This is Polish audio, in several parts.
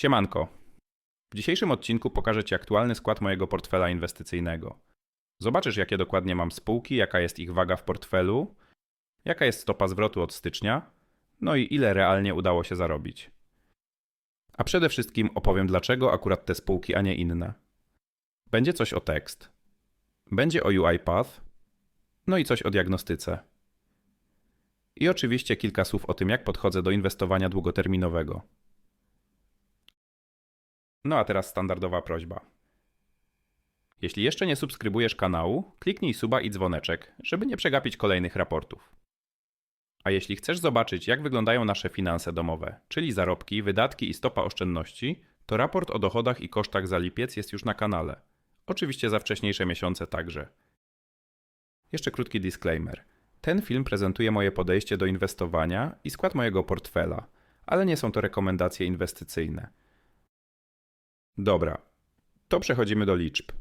Siemanko. W dzisiejszym odcinku pokażę Ci aktualny skład mojego portfela inwestycyjnego. Zobaczysz, jakie dokładnie mam spółki, jaka jest ich waga w portfelu, jaka jest stopa zwrotu od stycznia, no i ile realnie udało się zarobić. A przede wszystkim opowiem, dlaczego akurat te spółki, a nie inne. Będzie coś o tekst, będzie o UiPath, no i coś o diagnostyce. I oczywiście kilka słów o tym, jak podchodzę do inwestowania długoterminowego. No a teraz standardowa prośba. Jeśli jeszcze nie subskrybujesz kanału, kliknij suba i dzwoneczek, żeby nie przegapić kolejnych raportów. A jeśli chcesz zobaczyć, jak wyglądają nasze finanse domowe, czyli zarobki, wydatki i stopa oszczędności, to raport o dochodach i kosztach za lipiec jest już na kanale. Oczywiście za wcześniejsze miesiące także. Jeszcze krótki disclaimer. Ten film prezentuje moje podejście do inwestowania i skład mojego portfela, ale nie są to rekomendacje inwestycyjne. Dobra, to przechodzimy do liczb.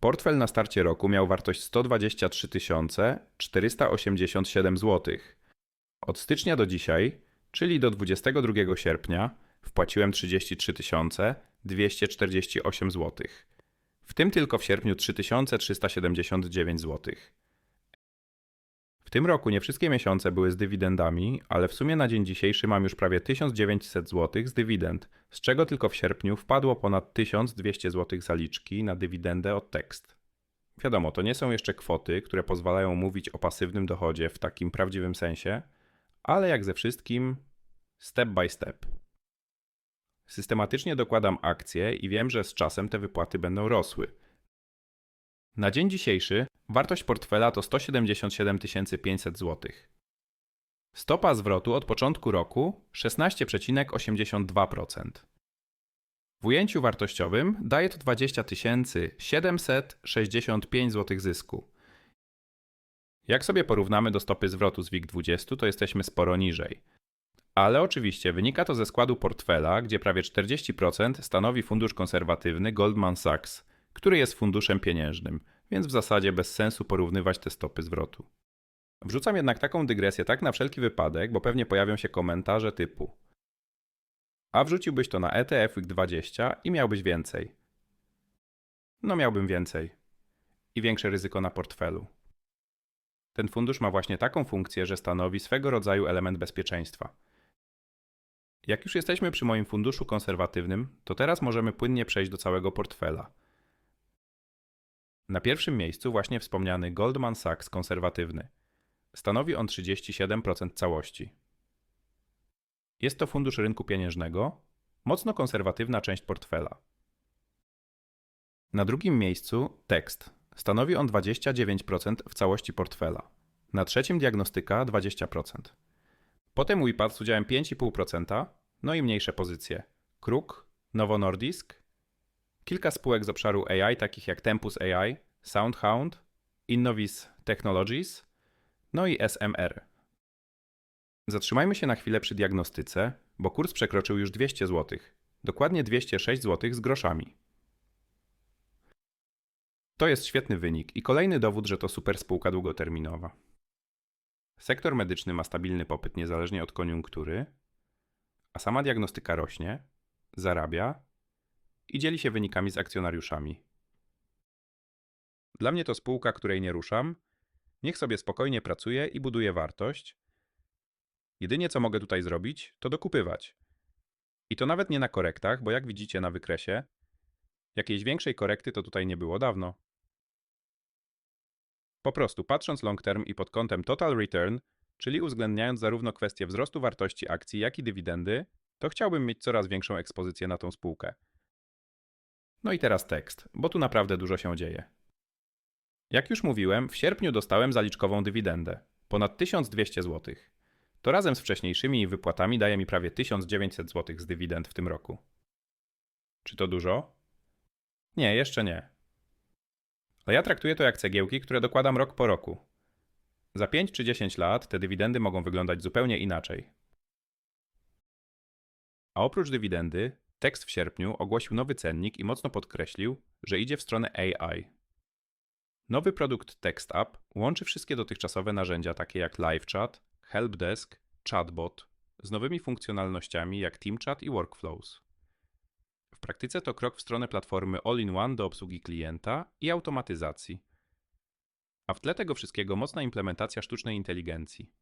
Portfel na starcie roku miał wartość 123 487 zł. Od stycznia do dzisiaj, czyli do 22 sierpnia, wpłaciłem 33 248 zł. W tym tylko w sierpniu 3379 zł. W tym roku nie wszystkie miesiące były z dywidendami, ale w sumie na dzień dzisiejszy mam już prawie 1900 zł z dywidend, z czego tylko w sierpniu wpadło ponad 1200 zł zaliczki na dywidendę od tekst. Wiadomo, to nie są jeszcze kwoty, które pozwalają mówić o pasywnym dochodzie w takim prawdziwym sensie, ale jak ze wszystkim, step by step. Systematycznie dokładam akcje i wiem, że z czasem te wypłaty będą rosły. Na dzień dzisiejszy wartość portfela to 177 500 zł. Stopa zwrotu od początku roku 16,82%. W ujęciu wartościowym daje to 20 765 zł zysku. Jak sobie porównamy do stopy zwrotu z WIG20, to jesteśmy sporo niżej. Ale oczywiście wynika to ze składu portfela, gdzie prawie 40% stanowi fundusz konserwatywny Goldman Sachs, który jest funduszem pieniężnym, więc w zasadzie bez sensu porównywać te stopy zwrotu. Wrzucam jednak taką dygresję tak na wszelki wypadek, bo pewnie pojawią się komentarze typu a wrzuciłbyś to na ETF WIG20 i miałbyś więcej. No miałbym więcej. I większe ryzyko na portfelu. Ten fundusz ma właśnie taką funkcję, że stanowi swego rodzaju element bezpieczeństwa. Jak już jesteśmy przy moim funduszu konserwatywnym, to teraz możemy płynnie przejść do całego portfela. Na pierwszym miejscu właśnie wspomniany Goldman Sachs konserwatywny. Stanowi on 37% całości. Jest to fundusz rynku pieniężnego, mocno konserwatywna część portfela. Na drugim miejscu tekst. Stanowi on 29% w całości portfela. Na trzecim diagnostyka 20%. Potem WIPAD z udziałem 5,5%, no i mniejsze pozycje. Kruk, Novo Nordisk, kilka spółek z obszaru AI takich jak Tempus AI, SoundHound, Innovis Technologies, no i SMR. Zatrzymajmy się na chwilę przy diagnostyce, bo kurs przekroczył już 200 zł. Dokładnie 206 zł z groszami. To jest świetny wynik i kolejny dowód, że to super spółka długoterminowa. Sektor medyczny ma stabilny popyt niezależnie od koniunktury, a sama diagnostyka rośnie, zarabia i dzieli się wynikami z akcjonariuszami. Dla mnie to spółka, której nie ruszam. Niech sobie spokojnie pracuje i buduje wartość. Jedynie co mogę tutaj zrobić, to dokupywać. I to nawet nie na korektach, bo jak widzicie na wykresie, jakiejś większej korekty to tutaj nie było dawno. Po prostu patrząc long term i pod kątem total return, czyli uwzględniając zarówno kwestię wzrostu wartości akcji, jak i dywidendy, to chciałbym mieć coraz większą ekspozycję na tą spółkę. No i teraz tekst, bo tu naprawdę dużo się dzieje. Jak już mówiłem, w sierpniu dostałem zaliczkową dywidendę ponad 1200 zł. To razem z wcześniejszymi wypłatami daje mi prawie 1900 zł z dywidend w tym roku. Czy to dużo? Nie, jeszcze nie. Ale ja traktuję to jak cegiełki, które dokładam rok po roku. Za 5 czy 10 lat te dywidendy mogą wyglądać zupełnie inaczej. A oprócz dywidendy, tekst w sierpniu ogłosił nowy cennik i mocno podkreślił, że idzie w stronę AI. Nowy produkt TextUp łączy wszystkie dotychczasowe narzędzia takie jak LiveChat, helpdesk, chatbot z nowymi funkcjonalnościami jak TeamChat i Workflows. W praktyce to krok w stronę platformy all-in-one do obsługi klienta i automatyzacji. A w tle tego wszystkiego mocna implementacja sztucznej inteligencji.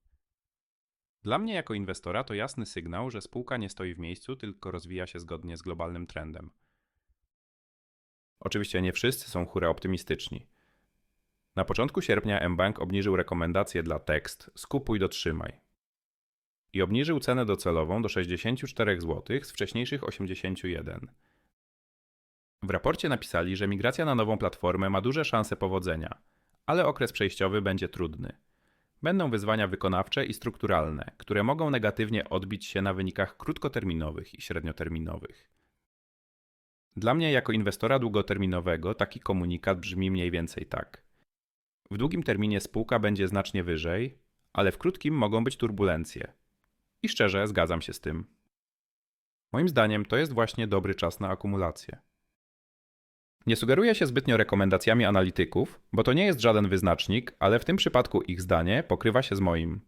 Dla mnie jako inwestora to jasny sygnał, że spółka nie stoi w miejscu, tylko rozwija się zgodnie z globalnym trendem. Oczywiście nie wszyscy są hura optymistyczni. Na początku sierpnia mBank obniżył rekomendacje dla tekst skupuj dotrzymaj i obniżył cenę docelową do 64 zł z wcześniejszych 81. W raporcie napisali, że migracja na nową platformę ma duże szanse powodzenia, ale okres przejściowy będzie trudny. Będą wyzwania wykonawcze i strukturalne, które mogą negatywnie odbić się na wynikach krótkoterminowych i średnioterminowych. Dla mnie, jako inwestora długoterminowego, taki komunikat brzmi mniej więcej tak. W długim terminie spółka będzie znacznie wyżej, ale w krótkim mogą być turbulencje. I szczerze zgadzam się z tym. Moim zdaniem to jest właśnie dobry czas na akumulację. Nie sugeruję się zbytnio rekomendacjami analityków, bo to nie jest żaden wyznacznik, ale w tym przypadku ich zdanie pokrywa się z moim.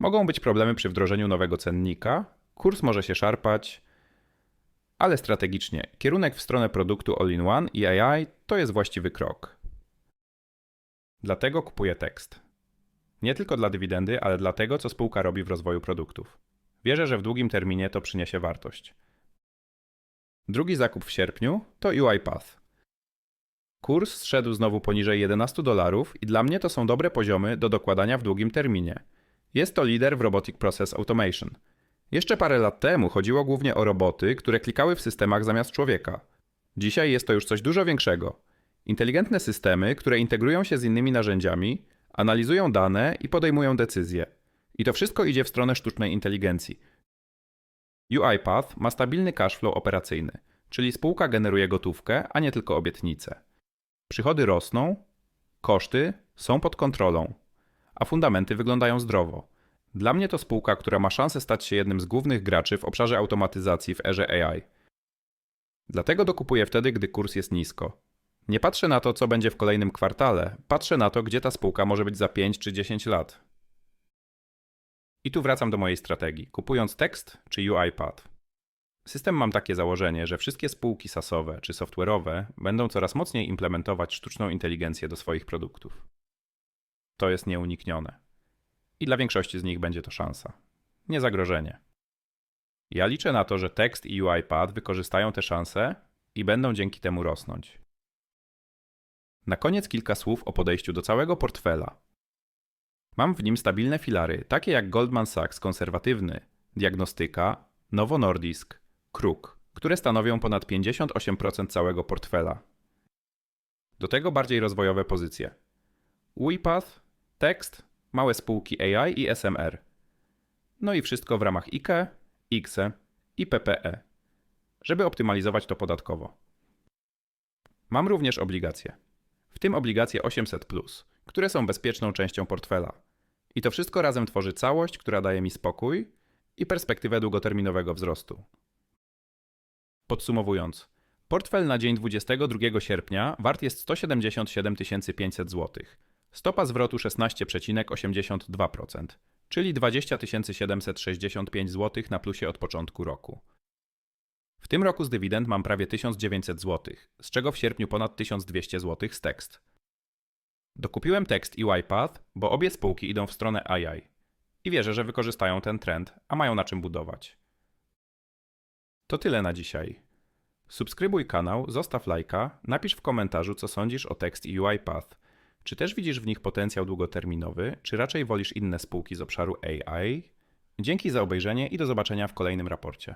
Mogą być problemy przy wdrożeniu nowego cennika, kurs może się szarpać, ale strategicznie kierunek w stronę produktu all-in-one i AI to jest właściwy krok. Dlatego kupuję tekst. Nie tylko dla dywidendy, ale dla tego, co spółka robi w rozwoju produktów. Wierzę, że w długim terminie to przyniesie wartość. Drugi zakup w sierpniu to UiPath. Kurs zszedł znowu poniżej 11 dolarów i dla mnie to są dobre poziomy do dokładania w długim terminie. Jest to lider w Robotic Process Automation. Jeszcze parę lat temu chodziło głównie o roboty, które klikały w systemach zamiast człowieka. Dzisiaj jest to już coś dużo większego. Inteligentne systemy, które integrują się z innymi narzędziami, analizują dane i podejmują decyzje. I to wszystko idzie w stronę sztucznej inteligencji. UiPath ma stabilny cashflow operacyjny, czyli spółka generuje gotówkę, a nie tylko obietnice. Przychody rosną, koszty są pod kontrolą, a fundamenty wyglądają zdrowo. Dla mnie to spółka, która ma szansę stać się jednym z głównych graczy w obszarze automatyzacji w erze AI. Dlatego dokupuję wtedy, gdy kurs jest nisko. Nie patrzę na to, co będzie w kolejnym kwartale, patrzę na to, gdzie ta spółka może być za 5 czy 10 lat. I tu wracam do mojej strategii, kupując tekst czy UiPath. System mam takie założenie, że wszystkie spółki SaaSowe czy software'owe będą coraz mocniej implementować sztuczną inteligencję do swoich produktów. To jest nieuniknione. I dla większości z nich będzie to szansa, nie zagrożenie. Ja liczę na to, że tekst i UiPath wykorzystają te szanse i będą dzięki temu rosnąć. Na koniec kilka słów o podejściu do całego portfela. Mam w nim stabilne filary, takie jak Goldman Sachs konserwatywny, diagnostyka, Novo Nordisk, Kruk, które stanowią ponad 58% całego portfela. Do tego bardziej rozwojowe pozycje. UiPath, tekst, małe spółki AI i SMR. No i wszystko w ramach IKE, IKSE i PPE, żeby optymalizować to podatkowo. Mam również obligacje w tym obligacje 800, które są bezpieczną częścią portfela. I to wszystko razem tworzy całość, która daje mi spokój i perspektywę długoterminowego wzrostu. Podsumowując, portfel na dzień 22 sierpnia wart jest 177 500 zł. Stopa zwrotu 16,82%, czyli 20 765 zł na plusie od początku roku. W tym roku z dywidend mam prawie 1900 zł, z czego w sierpniu ponad 1200 zł z tekst. Dokupiłem tekst i YPath, bo obie spółki idą w stronę AI. I wierzę, że wykorzystają ten trend, a mają na czym budować. To tyle na dzisiaj. Subskrybuj kanał, zostaw lajka, napisz w komentarzu, co sądzisz o tekst i UiPath. Czy też widzisz w nich potencjał długoterminowy, czy raczej wolisz inne spółki z obszaru AI? Dzięki za obejrzenie i do zobaczenia w kolejnym raporcie.